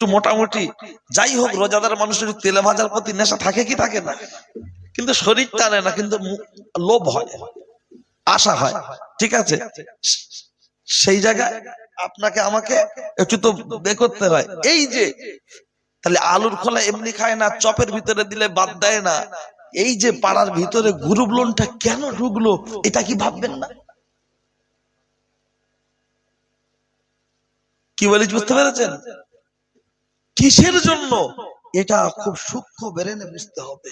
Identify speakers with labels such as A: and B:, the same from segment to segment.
A: একটু মোটামুটি। যাই হোক রোজাদার মানুষের তেলে ভাজার প্রতি নেশা থাকে কি থাকে না? কিন্তু শরীর টানে না কিন্তু লোভ হয় আশা হয়। ঠিক আছে? সেই জায়গায় আপনাকে আমাকে একটু তো বে করতে হয়। এই যে তাহলে আলুর খোলা এমনি খায় না চপের ভিতরে দিলে বাদ দেয় না। এই যে পাড়ার ভিতরে গ্রুপ লোনটা কেন ঢুকলো এটা কি ভাববেন না? কি বলিস বুঝতে পেরেছেন? কিসের জন্য? এটা খুব সূক্ষ্ম বেরেনে বুঝতে হবে।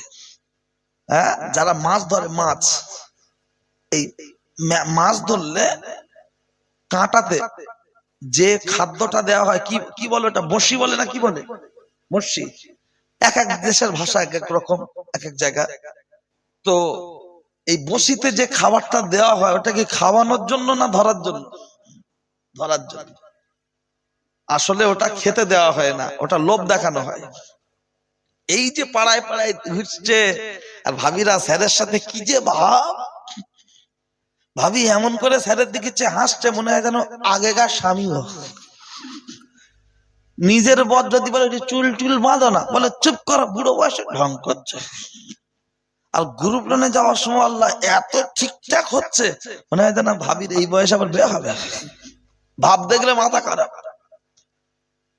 A: হ্যাঁ? যারা মাছ ধরে, মাছ, এই মাছ ধরলে কাঁটাতে যে খাদ্যটা দেওয়া হয়, কি কি বলে ওটা? বসি বলে না কি বলে? বসি এক এক দেশের ভাষা এক এক রকম, এক এক জায়গায় তো এই বসিতে যে খাবারটা দেওয়া হয় ওটা কি খাওয়ানোর জন্য না ধরার জন্য? ধরার জন্য। আসলে ওটা খেতে দেওয়া হয় না ওটা লোভ দেখানো হয়। এই যে পাড়ায় পাড়ায় ঘুরছে আর ভাবিরা স্যারের সাথে কি যে ভাব? ভাবি এমন করে স্যারের দিকে চেয়ে হাসছে মনে হয় যেন আগেকার স্বামী নিজের বর যদি বলে চুল টুল বাঁধো না বলে চুপ করো বুড়ো বয়সে ঢং করছে। আর গ্রুপ লোনে যাওয়ার সময় আল্লাহ এত ঠিকঠাক হচ্ছে মনে হয় যেন ভাবির এই বয়সে আবার বিয়ে হবে। ভাব দেখলে মাথা খারাপ।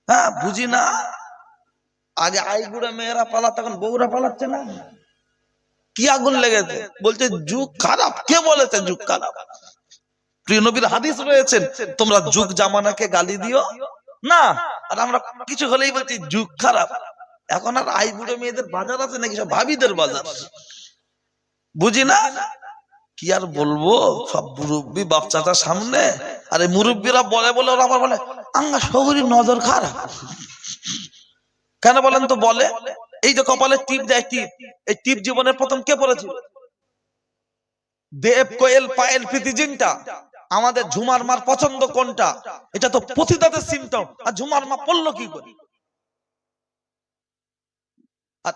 A: হ্যাঁ বুঝি না? আগে আইগুড়া মেয়েরা পালা, তখন বউরা পালাচ্ছে না? কি আগুন লেগেছে? বলছে, যুগ খারাপ। কে বলেছে, যুগ খারাপ? প্রিয় নবীর হাদিস রয়েছেন তোমরা যুগ জামানাকে গালি দিও। না, আর আমরা কিছু হলেই বলছি, যুগ খারাপ। এখন আর আই বুড়ো মেয়েদের বাজার আছে নাকি? সব ভাবিদের বাজার। বুঝি না? কি আর বলব? সব মুরব্বী বাচ্চাটার সামনে। আরে মুরব্বীরা বলে বলে, ওরা আবার বলে আঙ্গা শহরের নজর খারাপ। কেন বলেন তো বলে? এই যে কপালে টিপ দেয় টিপ, এই টিপ জীবনের প্রথম কে পড়েছিল? দেব কোয়েল পায়েল প্রীতিজিনটা আমাদের ঝুমার মার পছন্দ কোনটা? এটা তো পতিতাদের সিমটম আর ঝুমার মা পড়ল কি করে? আর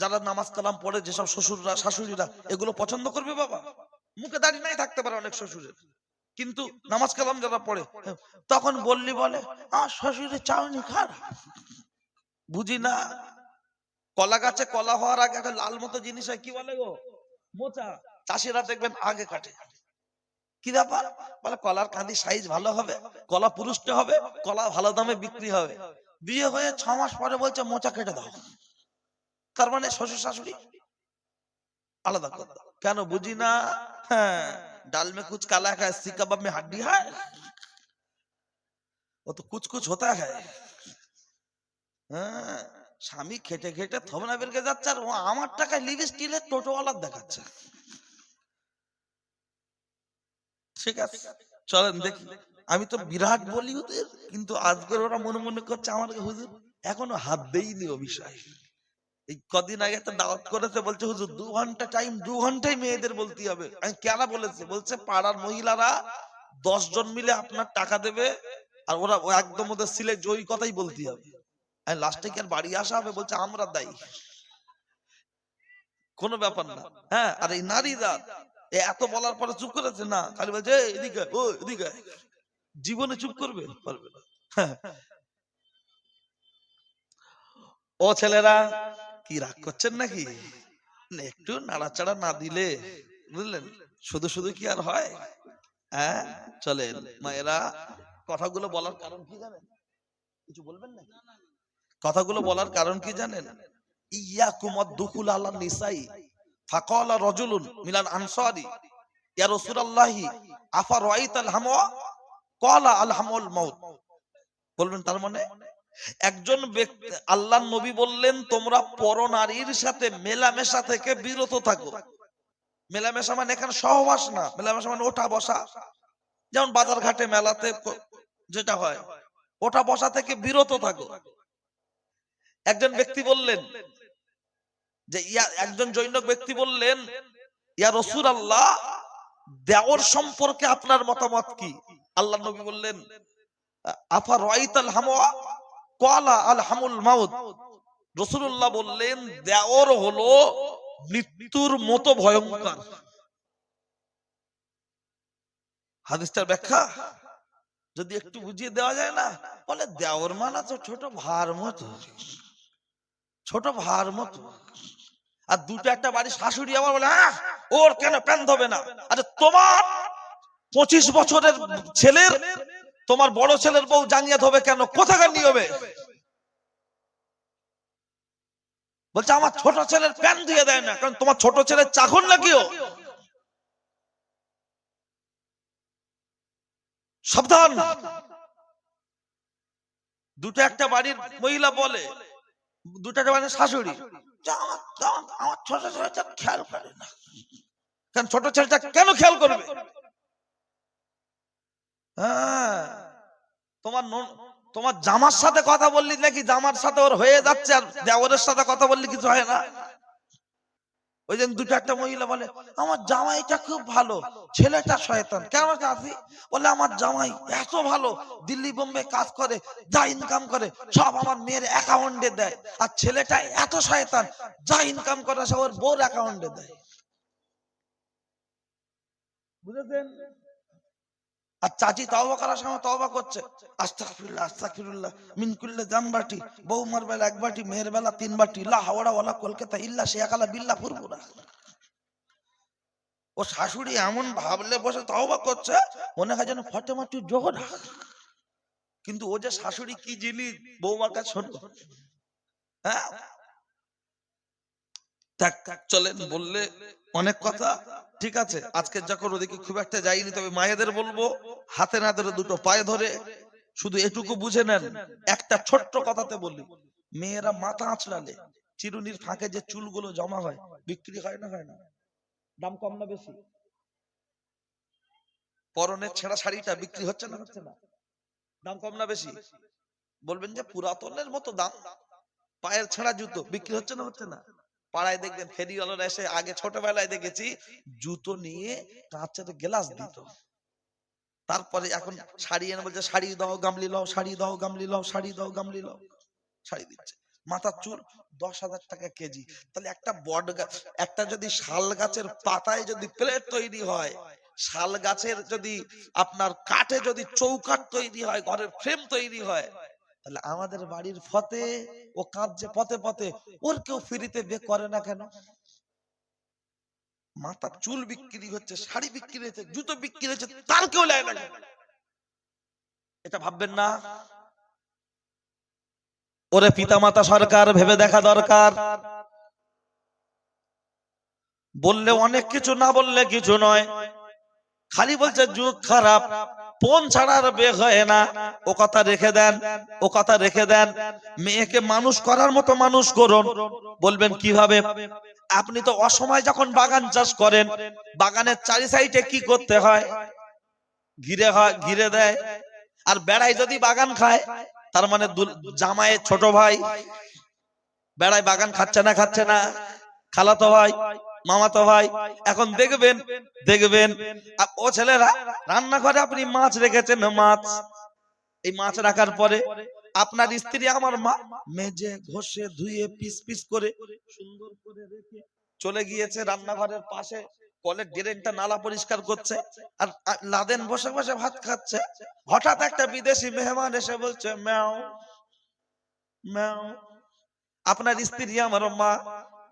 A: যারা নামাজ কালাম পড়ে, যেসব শ্বশুররা, শাশুড়িরা, এগুলো পছন্দ করবে বাবা? মুখে দাঁড়িয়ে নাই থাকতে পারে অনেক শ্বশুরের। কিন্তু নামাজ কালাম যারা পড়ে তখন বললি বলে আর শ্বশুরের চাউনি খারাপ বুঝি না। কলা গাছে কলা হওয়ার আগে একটা লাল মতো জিনিস হয় কি বলে গো? মোচা। চাষিরা দেখবেন আগে কাটে। কি ব্যাপার? বলে কলার কাঁদি সাইজ ভালো হবে কলা পুরুষটা হবে কলা ভালো দামে বিক্রি হবে। বিয়ে হয়ে ছ মাস পরে বলছে মোচা কেটে দাও। তার মানে শ্বশুর শাশুড়ি আলাদা দাও। কেন বুঝি না? হ্যাঁ। ডাল মে কুচ কালা খায় সি কাবাব মে হাড্ডি হয় ও তো কুচ কুচ হ্যায়। হ্যাঁ স্বামী খেটে খেটে থবনা বেরকে যাচ্ছে আর ও আমার টাকায় লিভ স্টিলের টোটোওয়ালার দেখাচ্ছে। ঠিক আছে, চলেন দেখি। আমি তো বিরাট বলি ওদের কিন্তু আজকের ওরা মনে মনে করছে আমার হুজুর এখনও হাত দেইনি ও বিষয়। এই কদিন আগে একটা দাওয়াত করেছে, বলছে, হুজুর, দু ঘণ্টা টাইম দু ঘন্টায় মেয়েদের বলতে হবে। আমি কেন বলেছে? বলছে, পাড়ার মহিলারা দশ জন মিলে আপনার টাকা দেবে আর ওরা একদম ওদের সিলেট ওই কথাই বলতে হবে। আর লাস্টে কি আর বাড়ি আসা হবে? বলছে, আমরা কোনো ব্যাপার না। হ্যাঁ আর এই নারীরা, এ এত বলার পরে চুপ করেছে? না। খালি বলছে এদিকে, ও এদিকে, জীবনে চুপ করবে? পারবে না। হ্যাঁ। ও ছেলেরা কি রাগ করছেন নাকি? একটু নাড়াচাড়া না দিলে, বুঝলেন? শুধু শুধু কি আর হয়? হ্যাঁ চলেন, মায়েরা, কথাগুলো বলার কারণ কি জানেন? কিছু বলবেন না কথাগুলো বলার কারণ কি জানেন? আদ-দুখুল আলা নিসাই রাজুলুন মিনাল আনসারি, ইয়া রাসূলুল্লাহি, আফা আল হামুল বলবেন তার মানে? একজন ব্যক্তি আল্লাহর নবী বললেন, তোমরা পরনারীর সাথে মেলামেশা থেকে বিরত থাকো। মেলামেশা মানে এখানে সহবাস না, মেলামেশা মানে ওঠা বসা। যেমন বাজার ঘাটে মেলাতে যেটা হয়, ওঠা বসা থেকে বিরত থাকো। একজন ব্যক্তি বললেন যে, ইয়া, একজন জৈনক ব্যক্তি বললেন, ইয়া রসুল আল্লাহ দেওর সম্পর্কে আপনার মতামত কি? আল্লাহ নবী বললেন আফা রাইতাল হামওয়া? ক্বালা আল হামুল মাউত। রাসূলুল্লাহ বললেন দেওর হলো মৃত্যুর মতো ভয়ঙ্কর। হাদিসটার ব্যাখ্যা? যদি একটু বুঝিয়ে দেওয়া যায় না বলে দেওর মানা তো ছোট ভার মতো। ছোট ভার মতো। আর দুটো একটা বাড়ি শাশুড়ি আবার বলে "আহ, ওর কেন প্যান্ট হবে না? আরে তোমার পঁচিশ বছরের ছেলের তোমার বড় ছেলের বউ জানিয়ে হবে কেন? কোথাকার নিয়মে? বলছে, আমার ছোট ছেলের প্যান্ট দিয়ে দেয় না, কারণ তোমার ছোট ছেলের চাকর নাকি ও? সাবধান! দুটো একটা বাড়ির মহিলা বলে, দুটো একটা বাড়ির শাশুড়ি আমার ছোট ছেলেটা খেয়াল করে না। কারণ ছোট ছেলেটা কেন খেয়াল করবে? হ্যাঁ। তোমার তোমার জামার সাথে কথা বললি নাকি জামার সাথে ওর হয়ে যাচ্ছে আর দেওরের সাথে কথা বললি কিছু হয় না? ওই দিন দুটো একটা মহিলা বলে, আমার জামাইটা খুব ভালো, ছেলেটা শয়তান। কেন চাষি বলে, আমার জামাই এত ভালো, দিল্লি বোম্বে কাজ করে, যা ইনকাম করে, সব আমার মেয়ের অ্যাকাউন্টে দেয়। আর ছেলেটা এত শয়তান, যা ইনকাম করে সব ওর বোর অ্যাকাউন্টে দেয়। বুঝেছেন? আর চাচি করার সময় তওবা করছে। আস্তাগফিরুল্লাহ আস্তাগফিরুল্লাহ মিন কুল্লি জামবাটি, বৌমার বেলা এক বাটি, মেয়ের বেলা তিন বাটি, লা হাওড়া ওয়ালা কলকাতা ইল্লা বিল্লা ও শাশুড়ি এমন ভাবলে বসে তওবা করছে, মনে হয় যেন ফটেমাটি জোহরা। কিন্তু ও যে শাশুড়ি কি জিনিস, বৌমার কাছে হ্যাঁ থাক চলেন, বললে অনেক কথা। ঠিক আছে, আজকে যখন ওদিকে খুব একটা যাইনি, তবে মায়েদের বলব, হাতে না ধরে দুটো পায়ে ধরে শুধু এটুকু বুঝে নেন, একটা ছোট্ট কথাতে বলি। মেয়েরা মাথা আঁচড়ালে, চিরুনির ফাঁকে যে চুলগুলো জমা হয়, বিক্রি হয় না হয় না? দাম কম না বেশি? পরনের ছেঁড়া শাড়িটা বিক্রি হচ্ছে না হচ্ছে না? দাম কম না বেশি? বলবেন যে পুরাতনের মতো দাম? পায়ের ছেঁড়া জুতো বিক্রি হচ্ছে না হচ্ছে না? পাড়ায় দেখবেন ফেরিওয়ালারা এসে আগে ছোটবেলায় দেখেছি, জুতো নিয়ে কাঁচের গ্লাস দিত। তারপরে এখন শাড়ি এনে বলছে, শাড়ি দাও, গামলি লও, শাড়ি দাও, গামলি লও, শাড়ি দাও, গামলি লও। শাড়ি দিচ্ছে। মাথার চুল দশ হাজার টাকা কেজি। তাহলে একটা বট গাছ একটা যদি শাল গাছের পাতায় যদি প্লেট তৈরি হয়, শাল গাছের যদি আপনার কাঠে যদি চৌকাঠ তৈরি হয়, ঘরের ফ্রেম তৈরি হয় তাহলে আমাদের বাড়ির ফতে ও কাঁদছে, পথে পথে। ওর কেউ ফ্রিতে বে করে না কেন? মাথার চুল বিক্রি হচ্ছে, শাড়ি বিক্রি হচ্ছে, জুতো বিক্রি হচ্ছে, তার কেউ নেয় না এটা ভাববেন না? ওরে পিতামাতা সরকার, ভেবে দেখা দরকার। বললে অনেক কিছু, না বললে কিছু নয়। খালি বলছে যুগ খারাপ। ফোন ছাড়া আর হয় না। ও কথা রেখে দেন, ও কথা রেখে দেন। মেয়েকে মানুষ করার মতো মানুষ করুন। বলবেন, কীভাবে? আপনি তো অসময় যখন বাগান চাষ করেন, বাগানের চারি সাইডে কি করতে হয়? ঘিরে হয়, ঘিরে দেয়। আর বেড়ায় যদি বাগান খায়, তার মানে জামাইয়ের ছোট ভাই, বেড়ায় বাগান খাচ্ছে না খাচ্ছে না। খালাতো ভাই মামাতো ভাই, এখন দেখবেন দেখবেন ও ছেলেরা রান্নাঘরে আপনি মাছ রেখেছেন মাছ। এই মাছ রাখার পরে আপনার স্ত্রী আমার মা মেজে, ঘষে, ধুয়ে, পিস পিস করে সুন্দর করে রেখে চলে গিয়েছে রান্নাঘরের পাশে। কলের ড্রেনটা নালা পরিষ্কার করছে আর লাদেন বসে বসে ভাত খাচ্ছে। হঠাৎ একটা বিদেশি মেহমান এসে বলছে, ম্যাও ম্যাও। আপনার স্ত্রী আমার মা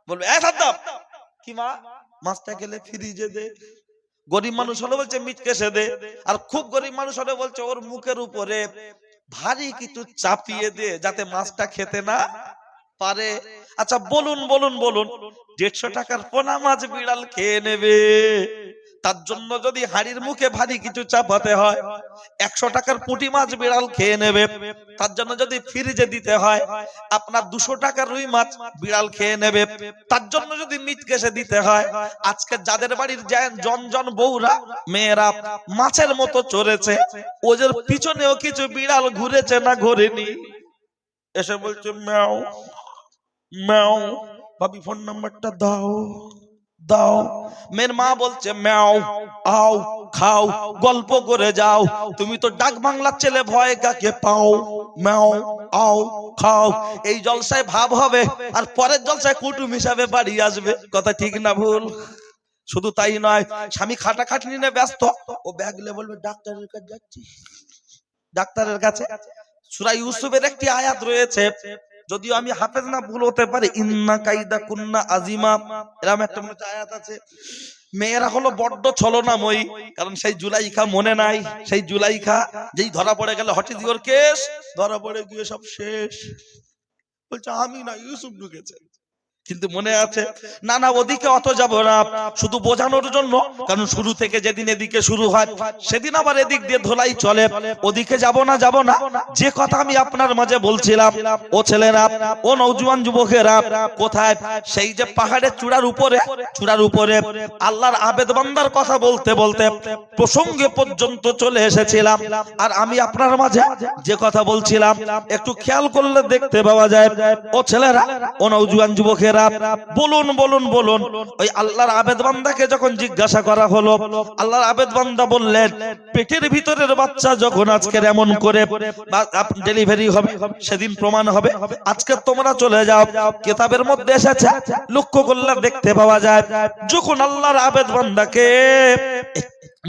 A: বলবে, এ সাদ্দাম মাছটা খেলে ফ্রিজে দে। গরিব মানুষ হলে বলছে, মিট কেসে দে। আর খুব গরিব মানুষ হলে বলছে, ওর মুখের উপরে ভারী কিছু চাপিয়ে দে যাতে মাছটা খেতে না পারে। আচ্ছা বলুন বলুন বলুন, দেড়শো টাকার পোনা মাছ বিড়াল খেয়ে নেবে। তার জন্য যদি হাড়ির মুখে ভারী কিছু চাপাতে হয়, একশো টাকার পুঁটি মাছ বিড়াল খেয়ে নেবে। তার জন্য যদি ফ্রিজে দিতে হয়, আপনার দুশো টাকার রুই মাছ বিড়াল খেয়ে নেবে। তার জন্য যদি মিট কেসে দিতে হয়, আজকে যাদের বাড়ির জন জন বউরা, মেয়েরা মাছের মতো চড়েছে, ওদের পিছনেও কিছু বিড়াল ঘুরেছে না ঘোরেনি। এসে বলছে, ম্যাও ম্যাও, ভাবি ফোন নাম্বারটা দাও। দাও। মেয়ের মা বলছে, ম্যাও, আও, খাও, গল্প করে যাও। তুমি তো ডাক বাংলার ছেলে, ভয় কাকে পাও? ম্যাও, আও, খাও। এই জলসায় ভাব হবে, আর পরের জলসায় কুটুম হিসাবে বাড়ি আসবে। কথা ঠিক না ভুল? শুধু তাই নয়, স্বামী খাটাখাটনি নিয়ে ব্যস্ত। ও ব্যাগলে বলবে, ডাক্তারের কাছে যাচ্ছি ডাক্তারের কাছে। সূরা ইউসুফের একটি আয়াত রয়েছে যদিও আমি হাফেজ না, ভুল হতে পারে। ইন্না কাইদা কুন্না আজিমা। এরকম একটা মনে আয়াত আছে। মেয়েরা হলো বড্ড ছলনাময়ী, কারণ সেই জুলাইখা মনে নাই। সেই জুলাইখা যেই ধরা পড়ে গেল, হঠাৎ দিওর কেস, ধরা পড়ে গিয়ে সব শেষ। বলছে, আমি না, ইউসুফ ঢুকেছে। কিন্তু মনে আছে না না ওদিকে অত যাব না, শুধু বোঝানোর জন্য, কারণ শুরু থেকে যেদিন এদিকে শুরু হয়, সেদিন আবার এদিক দিয়ে ধোলাই চলে, ওদিকে যাব না যাব না। যে কথা আমি আপনার মাঝে বলছিলাম, ও ছেলেরা, ও নৌজওয়ান যুবকেরা, কোথায়? সেই যে পাহাড়ের চূড়ার উপরে চূড়ার উপরে আল্লাহর আবেদ বান্দার কথা বলতে বলতে প্রসঙ্গে পর্যন্ত চলে এসেছিলাম। আর আমি আপনার মাঝে যে কথা বলছিলাম, একটু খেয়াল করলে দেখতে পাওয়া যায়, ও ছেলেরা, ও নৌজওয়ান যুবকেরা বলুন বলুন বলুন। ওই আল্লাহর আবেদ বান্দাকে যখন জিজ্ঞাসা করা হলো, আল্লাহর আবেদ বান্দা বললেন, পেটের ভিতরের বাচ্চা যখন আজকের এমন করে ডেলিভারি হবে, সেদিন প্রমাণ হবে। আজকে তোমরা চলে যাও। কেতাবের মধ্যে এসেছে, লক্ষ্য করলে দেখতে পাওয়া যায়, যখন আল্লাহর আবেদ বান্দাকে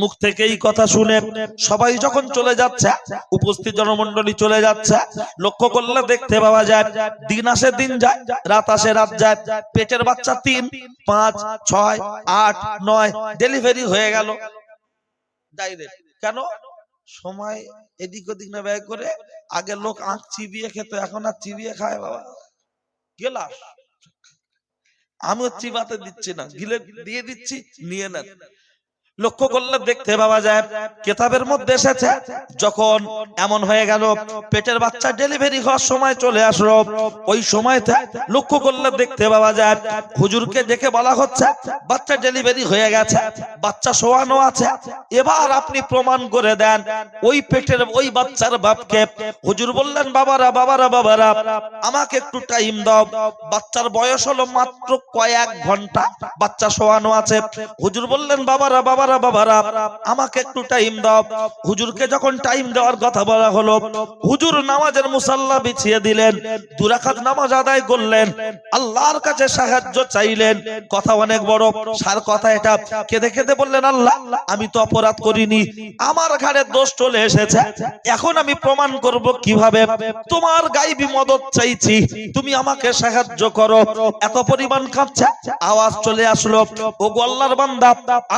A: মুখ থেকে এই কথা শুনে সবাই যখন চলে যাচ্ছে, উপস্থিত জনমন্ডলী চলে যাচ্ছে, লক্ষ্য করলে দেখতে পাওয়া যায়, দিন আসে দিন যায়, রাত আসে রাত যায়, পেটের বাচ্চা তিন, পাঁচ, ছয়, আট, নয় ডেলিভারি হয়ে গেল। কেন? সময় এদিক ওদিক না ব্যয় করে আগে লোক আঁক চিবিয়ে খেত, এখন আর চিবিয়ে খায় বাবা। গেলাস। আমিও চিবাতে দিচ্ছি না, গিলে দিয়ে দিচ্ছি, নিয়ে নেন। লক্ষ্য করলে দেখতে পাওয়া যায়, কেতাবের মধ্যে এসেছে, যখন এমন হয়ে গেল, পেটের বাচ্চা ডেলিভারি হওয়ার সময় চলে আসলো। ওই সময়তে লক্ষ্য করলে দেখতে পাওয়া যায়, হুজুরকে দেখে বলা হচ্ছে, বাচ্চা ডেলিভারি হয়ে গেছে, বাচ্চা শোয়ানো আছে, এবার আপনি প্রমাণ করে দেন, ওই পেটের ওই বাচ্চার বাপকে। হুজুর বললেন, বাবারা বাবারা বাবারা, আমাকে একটু টাইম দাও, বাচ্চার বয়স হলো মাত্র কয়েক ঘণ্টা, বাচ্চা শোয়ানো আছে। হুজুর বললেন বাবারা বাবারা বাবারা, আমাকে একটু টাইম দাও। হুজুরকে যখন টাইম দেওয়ার কথা বলা হলো, হুজুর নামাজের মুসাল্লা বিছিয়ে দিলেন দুরাকাত নামাজ আদায় করলেন, আল্লাহর কাছে সাহায্য চাইলেন। কথা অনেক বড়, সার কথা এটা। কেঁদে কেঁদে বললেন, আল্লাহ, আমি তো অপরাধ করিনি, আমার ঘাড়ে দোষ চলে এসেছে। এখন আমি প্রমাণ করব কীভাবে? তোমার গাইবি মদত চাইছি, তুমি আমাকে সাহায্য করো। এত পরিমাণ কাঁপছে আওয়াজ চলে আসলো। ও গোল্লার বান্দা,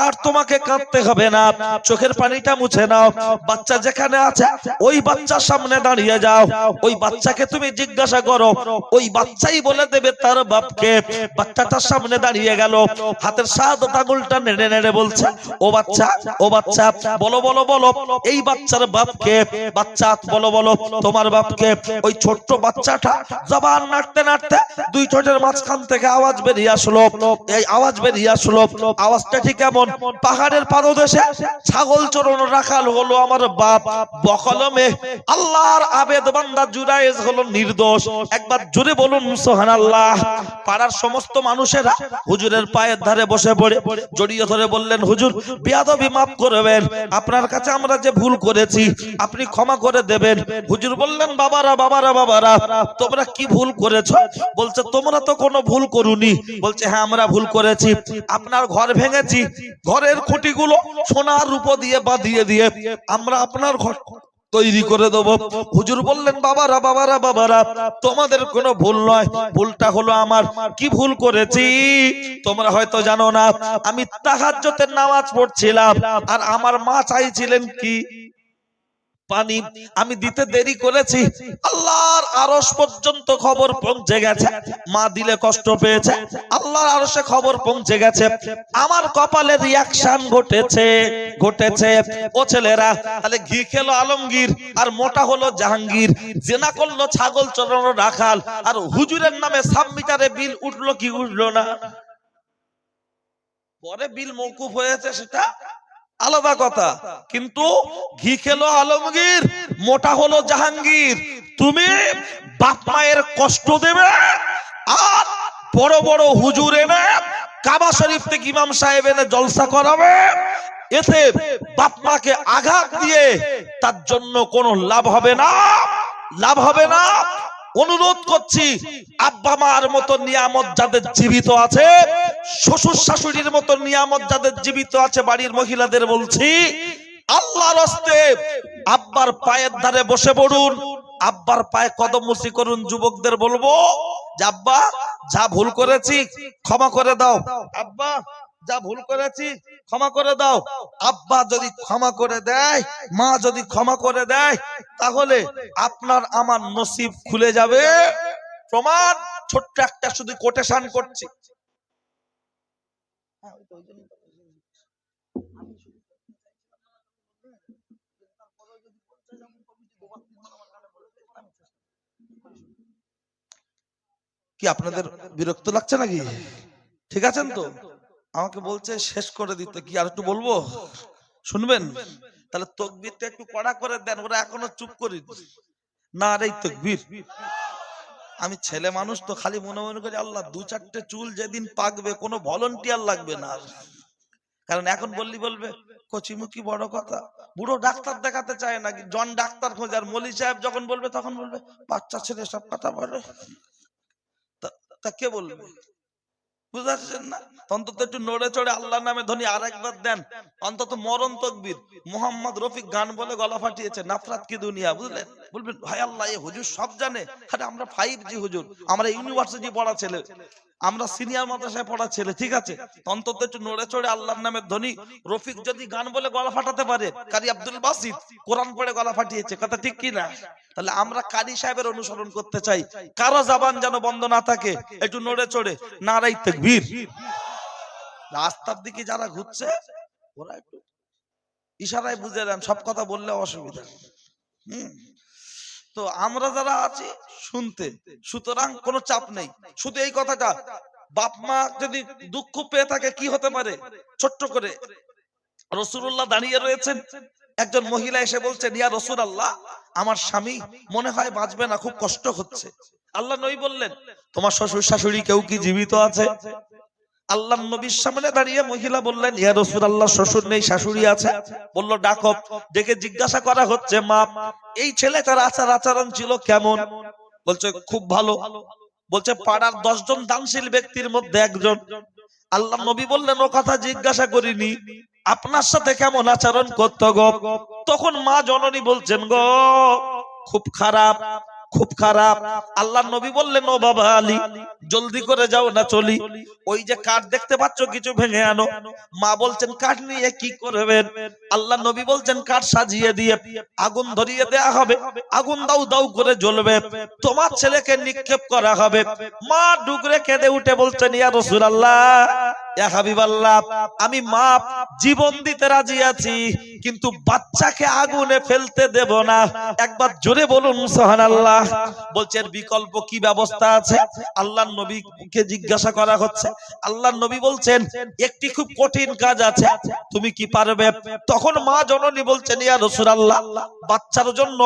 A: আর তোমাকে কাঁদতে হবে না। চোখের পানিটা মুছে নাও। বাচ্চা যেখানে আছে, ওই বাচ্চার সামনে দাঁড়িয়ে যাও। ওই বাচ্চাকে তুমি জিজ্ঞাসা করো, ওই বাচ্চাই বলে দেবে তার বাপকে। বাচ্চাটার সামনে দাঁড়িয়ে গেল। হাতের সাদ আঙুলটা নেড়ে নেড়ে বলছে, ও বাচ্চা ও বাচ্চা, বলো বলো বলো, এই বাচ্চার বাপকে, বাচ্চা, বলো বলো, তোমার বাপকে। ওই ছোট্ট বাচ্চাটা জবান নাড়তে নাড়তে দুই ঠোঁটের মাঝখান থেকে আওয়াজ বেরিয়ে আসলো। এই আওয়াজ বেরিয়ে আসলো। আওয়াজটা ঠিক এমন পাহাড়ের পাদদেশে ছাগল চরণ রাখাল হলো আমার বাপ। বকলমে আল্লাহর আবেদ বান্দা জুরাইজ হলো নির্দোষ। একবার জোরে বলুন, সুবহানাল্লাহ। পাড়ার সমস্ত মানুষেরা হুজুরের পায়ের ধারে বসে পড়ে। জড়িয়ে ধরে বললেন, হুজুর, বিয়াদবি মাফ করবেন। আপনার কাছে আমরা যে ভুল করেছি, আপনি ক্ষমা করে দেবেন। হুজুর বললেন, বাবারা বাবারা বাবারা, তোমরা কি ভুল করেছ? বলছে, তোমরা তো কোনো ভুল করুনি। বলছে হ্যাঁ আমরা ভুল করেছি। আপনার ঘর ভেঙেছি। ঘরের খুঁটিগুলো সোনার রূপ দিয়ে বাঁধিয়ে দিয়ে আমরা আপনার ঘর তৈরি করে দেবো। হুজুর বললেন, বাবারা বাবারা বাবারা, তোমাদের কোনো ভুল নয়। ভুলটা হলো আমার। কি ভুল করেছি? তোমরা হয়তো জানো না, আমি তাহাজ্জতের নামাজ পড়ছিলাম। আর আমার মা চাইছিলেন কি? পানি আমি দিতে দেরি করেছি। আল্লাহর আরশ পর্যন্ত খবর পৌঁছে গেছে। মা দিলে কষ্ট পেয়েছে। আল্লাহর আরশে খবর পৌঁছে গেছে। আমার কপালে রিয়াকশন ঘটেছে। ঘটেছে। ও ছেলেরা তাহলে ঘি খেলো আলমগীর আর মোটা হলো জাহাঙ্গীর। জেনা করল ছাগল চড়ানো রাখাল। আর হুজুরের নামে সাব মিটারে বিল উঠল কি উঠল না? পরে বিল মৌকুফ হয়েছে সেটা? আলাদা কথা। কিন্তু ঘি খেলো আলমগীর, মোটা হলো জাহাঙ্গীর। তুমি বাপ মায়ের কষ্ট দেবে, আর বড় বড় হুজুর এনে কাবা শরীফ থেকে ইমাম সাহেব এনে জলসা করাবে। এতে বাপ মাকে আঘাত দিয়ে তার জন্য কোনো লাভ হবে না, লাভ হবে না। অনুরোধ করছি, আব্বা মার মতো নিয়ামত যাদের জীবিত আছে, শ্বশুর শাশুড়ির মতো নিয়ামত যাদের জীবিত আছে বাড়ির মহিলাদের বলছি, আল্লাহর হস্তে আব্বার পায়ের ধারে বসে পড়ুন, আব্বার পায়ে কদম মুসি করুন, যুবকদের বলব যে, আব্বা, যা ভুল করেছি ক্ষমা করে দাও। আব্বা, যা ভুল করেছি ক্ষমা করে দাও। আব্বা যদি ক্ষমা করে দেয়, মা যদি ক্ষমা করে দেয়, তাহলে আপনার আমার নসিব খুলে যাবে। প্রমাণ, ছোট্ট একটা শুধু কোটেশন করছি। কি আপনাদের বিরক্ত লাগছে নাকি? ঠিক আছেন তো? আমাকে বলছে, শেষ করে দিতে কি আর একটু বলব? শুনবেন? তাহলে তকবিরটা একটু কড়া করে দেন, ওরা এখনও চুপ করি। না রে তকবির। আমি ছেলে মানুষ তো, খালি মনে মনে করি, আল্লাহ, দু চারটে চুল যেদিন পাকবে, কোনো ভলেন্টিয়ার লাগবে না। কারণ এখন বললি বলবে, কচিমুখি বড় কথা। বুড়ো ডাক্তার দেখাতে চায় নাকি জন ডাক্তার খোঁজে, আর মলি সাহেব যখন বলবে, তখন বলবে, বাচ্চা ছেলে সব কথা বলে। তা কে বলবে? না? অন্তত একটু নড়ে চড়ে নামে আরেকবার দেন। অন্তত মরণ মোহাম্মদ রফিক গান বলে গলা ফাটিয়েছে, নাফরাত কি দুনিয়া ভাই আল্লাহ, এ হুজুর সব জানে। আমরা ফাইভ জি হুজুর। আমরা ইউনিভার্সিটি পড়া ছেলে। আমরা সিনিয়র মাদ্রাসায় পড়া ছেলে, ঠিক আছে? অন্তত একটু নড়ে চড়ে আল্লাহর নামে ধনী। রফিক যদি গান বলে গলা ফাটাতে পারে, কারি আব্দুল বাসিদ কোরআন পড়ে গলা ফাটিয়েছে, কথা ঠিক কি না তাহলে আমরা কারি সাহেবের অনুসরণ করতে চাই। কারও জবান যেন বন্ধ না থাকে, একটু নড়ে চড়ে। নারাই তাকবীর। রাস্তার দিকে যারা ঘুরছে, ওরা একটু ইশারায় বুঝে দেন সব কথা বললে অসুবিধা হুম। তো আমরা যারা আছি, শুনতে। সুতরাং কোনো চাপ নেই। শুধু এই কথাটা, বাপ মা যদি দুঃখ পেয়ে থাকে, কি হতে পারে? ছোট্ট করে। রসুল্লাহ দাঁড়িয়ে রয়েছেন। একজন মহিলা এসে বলছেন, ইয়া রসুল আল্লাহ আমার স্বামী মনে হয় বাঁচবে না, খুব কষ্ট হচ্ছে। আল্লাহ নই বললেন, তোমার শ্বশুর শাশুড়ি কেউ কি জীবিত আছে? আল্লাহ নবীর সামনে দাঁড়িয়ে মহিলা বললেন, ইয়া রসুল আল্লাহ শ্বশুর নেই, শাশুড়ি আছে? বলল, ডাকো। ডেকে জিজ্ঞাসা করা হচ্ছে, মা, এই ছেলে তার আচার আচরণ ছিল কেমন? বলছে, খুব ভালো। বলছে, পাড়ার দশজন দানশীল ব্যক্তির মধ্যে একজন। আল্লাহ নবী বললেন, ও কথা জিজ্ঞাসা করিনি। আপনার সাথে কেমন আচরণ করত গো? তখন মা জননী বলছেন, গো, খুব খারাপ। খুব খারাপ। আল্লাহ নবী বললেন, ও বাবা আলী, জলদি করে যাও না, চলি। ওই যে কাঠ দেখতে পাচ্ছ, কিছু ভেঙে আনো। মা বলছেন, কাঠ নিয়ে কি করবেন? আল্লাহ নবী বলছেন, কাঠ সাজিয়ে দিয়ে আগুন ধরিয়ে দেয়া হবে। আগুন দাউ দাউ করে জ্বলবে। তোমার ছেলেকে নিক্ষেপ করা হবে। মা ডুগরে কেঁদে উঠে বলছেন, ইয়া রাসূলুল্লাহ, ইয়া হাবিবাল্লাহ, আমি মা জীবন দিতে রাজি আছি, কিন্তু বাচ্চাকে আগুনে ফেলতে দেব না। একবার জোরে বলুন, সুবহানাল্লাহ। বলছে এর বিকল্প কি ব্যবস্থা আছে? আল্লাহর নবীকে জিজ্ঞাসা করা হচ্ছে। আল্লাহর নবী বলছেন, একটি খুব কঠিন কাজ আছে। তুমি কি পারবে? তখন মা জননী বলছেন, ইয়া রাসূলুল্লাহ, বাচ্চার জন্য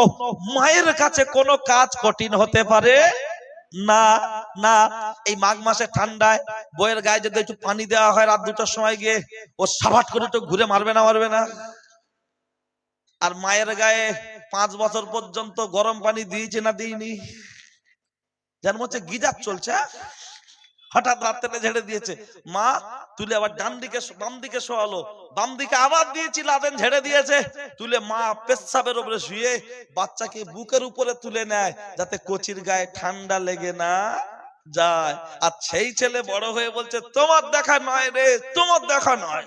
A: মায়ের কাছে কোনো কাজ কঠিন হতে পারে? না না। এই মাঘ মাসে ঠান্ডায় বইয়ের গায়ে যদি একটু পানি দেওয়া হয় রাত দুটোর সময় গিয়ে, ও সাবাট করে একটু ঘুরে মারবে না মারবে না। আর মায়ের গায়ে পাঁচ বছর পর্যন্ত গরম পানি দিয়েছে না দিইনি? যেন হচ্ছে গিজার চলছে হ্যাঁ? হঠাৎ রাত্রে ঝেড়ে দিয়েছে। মা, তুলে আবার ডান দিকে বাম দিকে শোয়ালো। বাম দিকে আবার দিয়েছি, লাদেন ঝেড়ে দিয়েছে। তুলে মা পেচ্ছাবের উপরে শুয়ে বাচ্চাকে বুকের উপরে তুলে নেয়, যাতে কচির গায়ে ঠান্ডা লেগে না যায়। আর সেই ছেলে বড় হয়ে বলছে, তোমার দেখা নয় রে, তোমার দেখা নয়।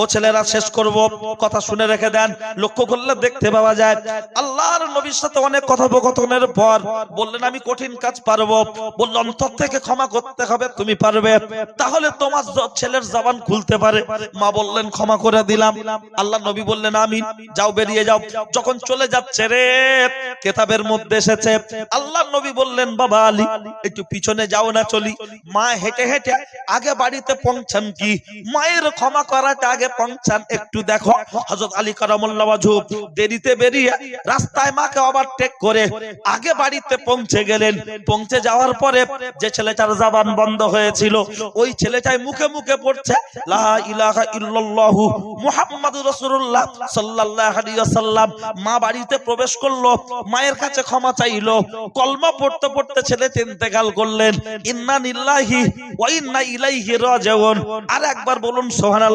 A: ও ছেলেরা শেষ করব, কথা শুনে রেখে দেন, লক্ষ্য করলে দেখতে পাওয়া যায়, আল্লাহর নবীর সাথে অনেক কথোপকথনের পর বললেন, আমি কঠিন কাজ পারব। বলল, অন্তর থেকে ক্ষমা করতে হবে, তুমি পারবে। তাহলে তোমার ছেলের জবান খুলতে পারে। মা বললেন, ক্ষমা করে দিলাম। আল্লাহ নবী বললেন আমি যাও, বেরিয়ে যাও। যখন চলে যাচ্ছে রে, কেতাবের মধ্যে এসেছে। আল্লাহ নবী বললেন, বাবা আলী, একটু পিছনে যাও না, চলি। মা হেঁটে হেঁটে, আগে বাড়িতে পৌঁছান কি? মায়ের ক্ষমা করাটা আগে পৌঁছান। একটু দেখো, হযরত আলী কারামুল্লাহ দেরিতে বেরিয়ে রাস্তায় মাকে ওভারটেক করে আগে বাড়িতে পৌঁছে গেলেন। পৌঁছে যাওয়ার পরে যে ছেলেটার জবান বন্ধ হয়েছিল, ওই ছেলেটাই মুখে মুখে পড়ছে, লা ইলাহা ইল্লাল্লাহু মুহাম্মাদুর রাসূলুল্লাহ সাল্লাল্লাহু আলাইহি ওয়াসাল্লাম। মা বাড়িতে প্রবেশ করল, মায়ের কাছে ক্ষমা চাইলো, কলমা পড়তে পড়তে ছেলে ইন্তেকাল করলেন, ইন্না লিল্লাহি ওয়া ইন্না ইলাইহি রাজিউন। আর একবার বলুন, সুবহানাল্লাহ।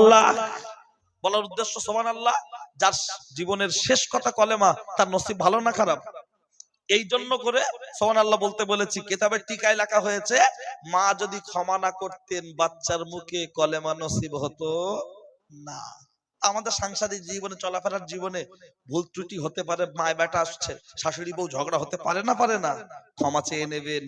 A: বলার উদ্দেশ্য সোমান আল্লাহ যার জীবনের শেষ কথা কলেমা, তার নসিব ভালো না খারাপ? এই জন্য করে সোমান আল্লাহ বলতে বলেছি, কেতাবের টিকায় লেখা হয়েছে, মা যদি ক্ষমা না করতেন, বাচ্চার মুখে কলেমা নসিব হতো না। আমাদের সাংসারিক জীবনে, চলাফেরার জীবনে ভুল ত্রুটি হতে পারে মায় বেটা আসছে, শাশুড়ি বউ ঝগড়া হতে পারে না পারে না। ক্ষমা চেয়ে নেবেন।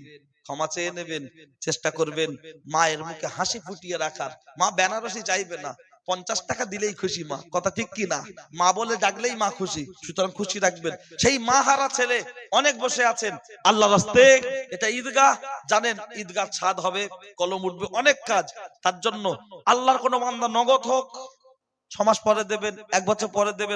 A: ক্ষমা চেয়ে নেবেন চেষ্টা করবেন। মায়ের মুখে হাসি ফুটিয়ে রাখার। মা বেনারসি চাইবে না। পঞ্চাশ টাকা দিলেই খুশি মা। কথা ঠিক কি না মা বলে ডাকলেই মা খুশি। সুতরাং খুশি রাখবেন। সেই মা হারা ছেলে অনেক বসে আছেন। আল্লাহ রাস্তে এটা ঈদগাহ জানেন ঈদগাহ ছাদ হবে কলম উঠবে অনেক কাজ। তার জন্য আল্লাহর কোনো বান্দা নগদ হোক ছ মাস পরে দেবেন এক বছর পরে দেবেন